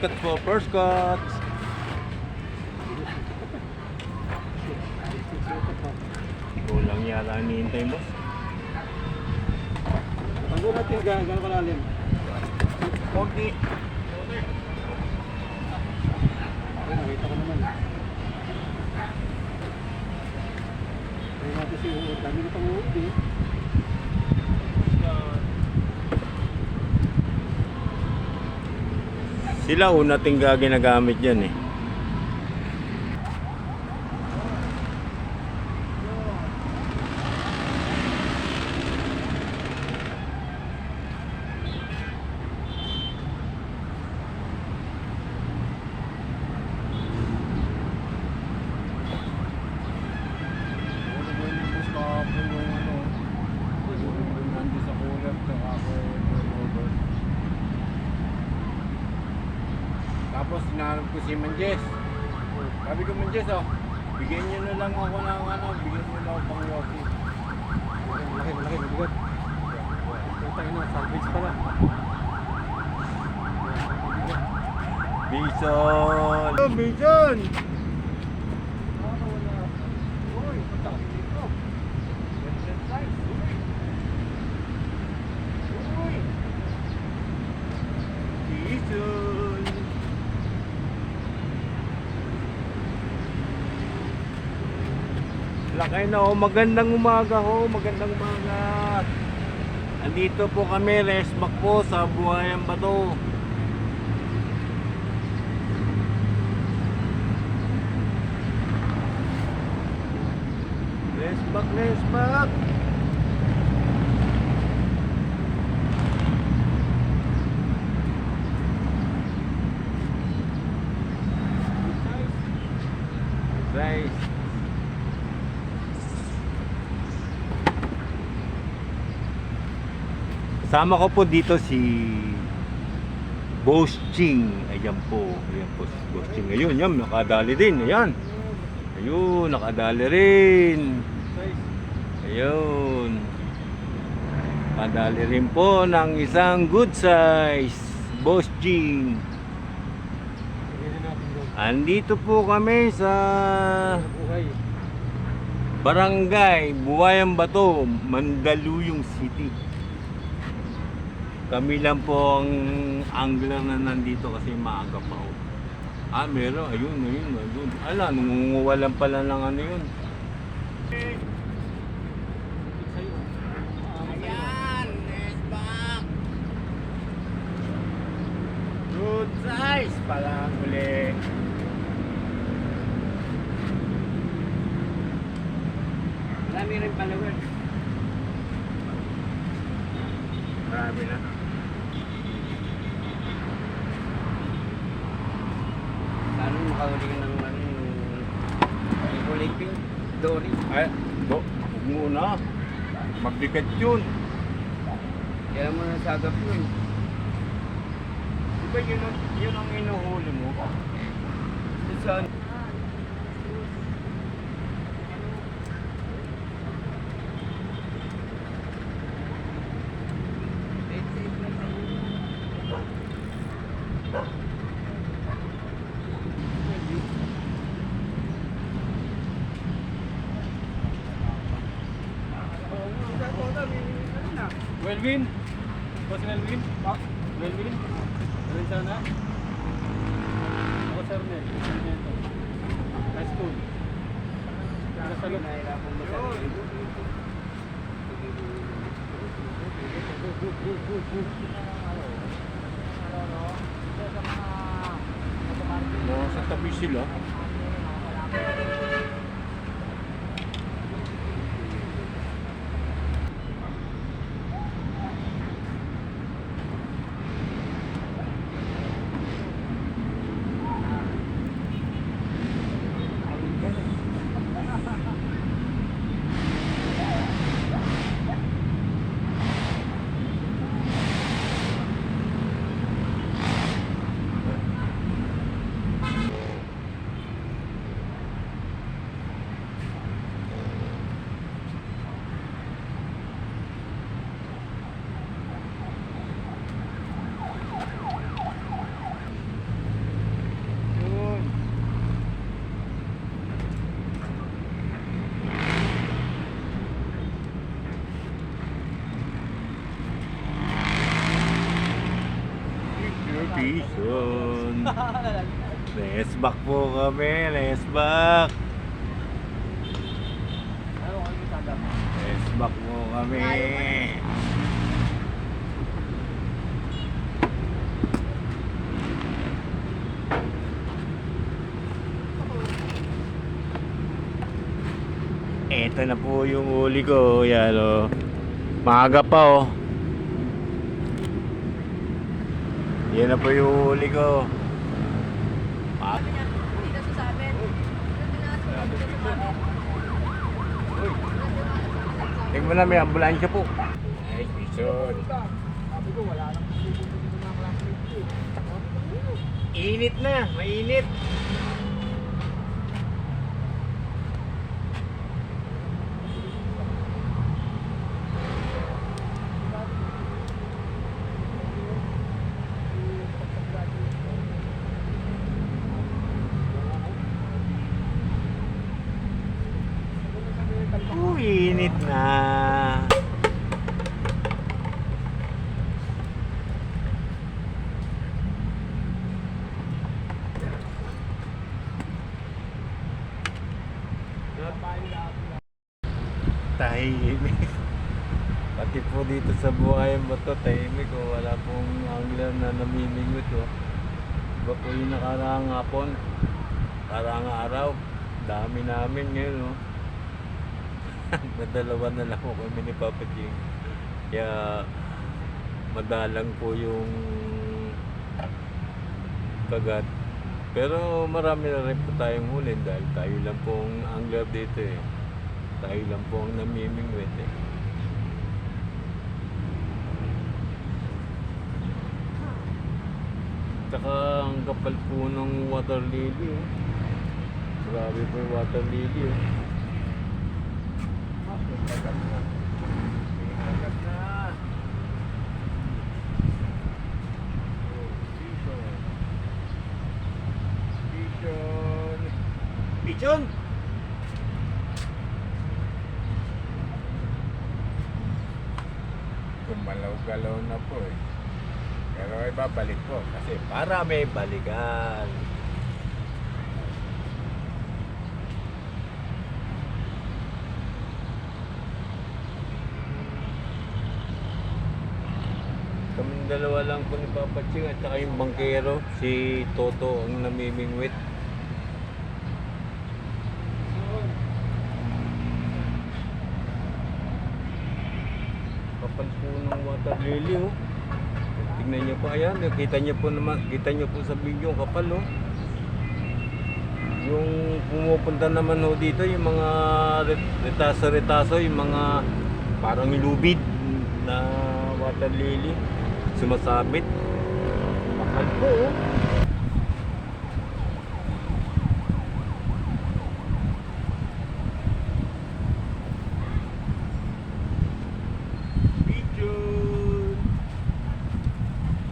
cut po, first cut. Kulang yata ang hinihintay mo. Bago natin gano'n gano'n kalalim. Konti. Ay, nakita ko naman. Ay, natin si Uod. Dami na pang Uod eh. Sila una tingga ginagamit yan eh. Tapos sinanap ko si Manjes. Sabi ko Manjes oh, bigyan niyo na lang ako ng ano, bigyan niyo na ako pang walkie. Malaki, malaki, mabigat. Puta ina, salvage pala. Bison! Oh, Bison! Uy, punta ka dito. Bison! Lakay na oh, magandang umaga ho, magandang umaga. Andito po kami, resback po sa Buhayan Bato. Resback, resback! Guys. Sama ko po dito si Boss Ching. Ayan po. Ayan po si Boss Ching. Ayun, yan. Nakadali din. Ayan. Ayun, nakadali rin. Ayun. Nakadali rin po ng isang good size. Doon. Andito po kami sa. Barangay Buwayan Bato, Mandaluyong City. Kami lang po ang angler na nandito kasi maaga pa ako. Ah, meron. Ayun, ayun, ayun. Ala, nangunguwalan pala ng ano yun. Ayan, is back. Good size pala ang uli. Marami rin follower. Marami na. Ka ng ano yung kulay pink. Dory. Ay, do, huwag muna. Mabigat yun. Kaya mo na sagap yun. Di ba yun, ang- yun ang inuhuli mo? Saan? Welvin? Boss Welvin? Pa? Welvin? Welvin sana? Ako Sir Nel. High school. Nasa loob. Nasa tabi sila. Kami. Let's back. Let's back po kami. Ito na po yung uli ko. Yan o. Maaga pa oh. Yan na po yung uli ko. Ma- Dito sa amin. Dito sa amin. Tingnan mo na may ambulansya po. Ay, bison. Init na, mainit. Uy, init na. Tahimik. Pati po dito sa buhayan mo to, tahimik ko. Wala pong angler na namimingot ko. Iba po yung nakaraang hapon. Karang araw. Dami namin ngayon, no? Nadalawa na lang po kami ni Papa. Kaya madalang po yung kagat. Pero marami na rin po tayong huli dahil tayo lang pong angler dito eh. Tayo lang po ang namimingwit eh. Tsaka ang kapal po ng water lily oh. Grabe po yung water lily oh. Bison! Gumalaw-galaw na po eh. Pero ay babalik po kasi para may balikan. Dalawa lang po ni Papa Ching at saka yung bangkero, si Toto ang namimingwit. Kapal po ng water lily oh. Tingnan niyo po ayan, kita niyo po naman, kita niyo po sa video kapal oh. Yung pumupunta naman ho dito, yung mga ret- retaso-retaso, yung mga parang lubid na water lily sumasabit. Mahal po.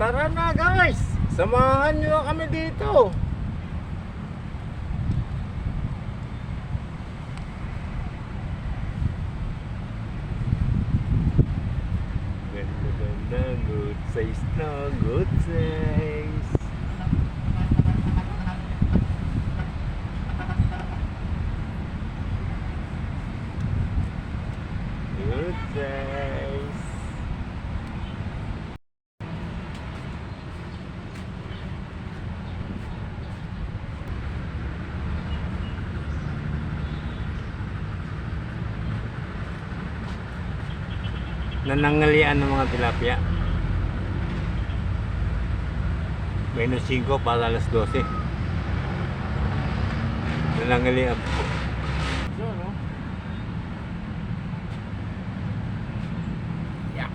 Tara na guys! Samahan nyo kami dito. Size na, good size. Good size. nanangalian ng mga tilapia. Minus 5 para alas 12. Nanangalian po. So, no? Yeah.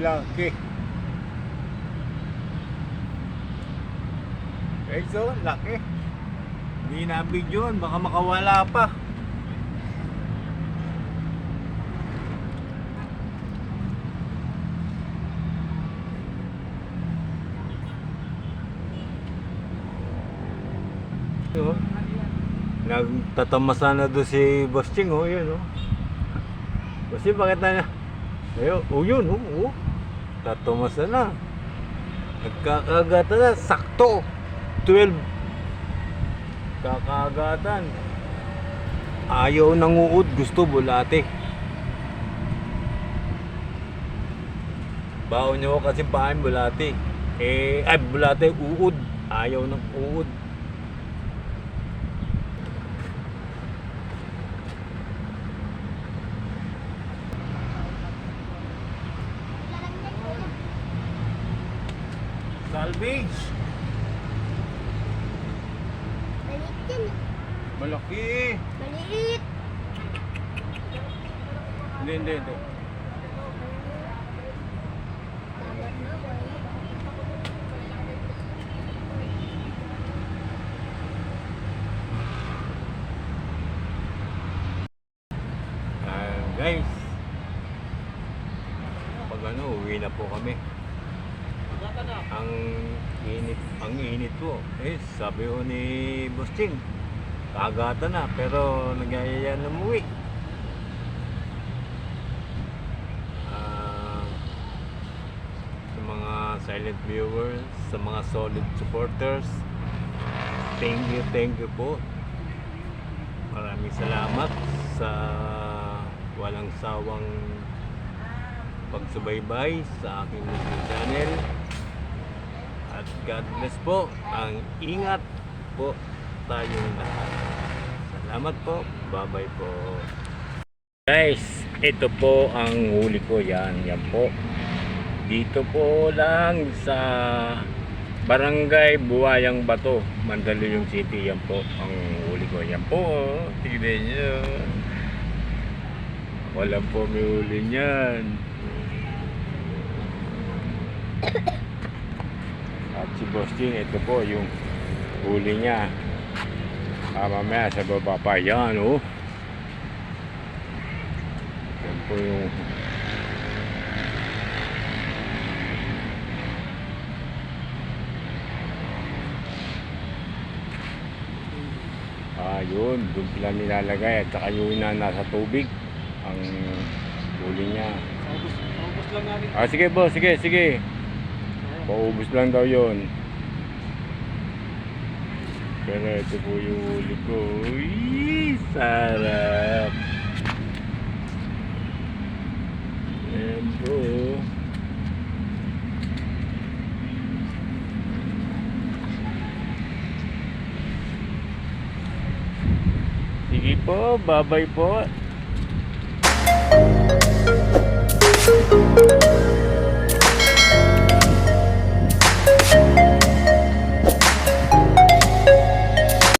Laki. Guys, so, laki. Hindi na video, baka makawala pa. Oh. Nagtatamasa na doon si Boss oh, yun, oh. Kasi bakit na? Ayun, oh, yun, oh, oh. Tatamasa na. Nagkakagatan na, sakto. 12. Kakagatan. Ayaw ng uod, gusto bulate. Baon niyo kasi pain bulate. Eh, ay bulate, uod. Ayaw ng uod. Salvage! Maliit yan. Malaki! Maliit. Hindi, hindi, hindi. Ah, guys, pag ano, uwi na po kami. Ang init, ang init po. Eh, sabi ko ni Boss Ching, kagata na, pero nagyayaya na umuwi. Ah, sa mga silent viewers, sa mga solid supporters, thank you, thank you po. Maraming salamat sa walang sawang pagsubaybay sa aking YouTube channel. At God bless po. Ang ingat po tayong lahat. Salamat po. Bye-bye po. Guys, ito po ang huli ko yan. Yan po. Dito po lang sa Barangay Buwayang Bato, Mandaluyong City. Yan po ang huli ko. Yan po. Tignan nyo. Walang po may huli niyan. At si Bosting, ito po yung huli niya. Ah, mamaya sa baba pa. Yan, oh. Yan po yung Ah, yun. Doon sila nilalagay. At saka yun na nasa tubig. Ang huli niya. Ubus, ubus lang namin. Ah, sige boss. Sige, sige paubos lang daw yon pero ito po yung ulo ko. Uy, sarap. Ayan po. Sige po babay po. Thank you.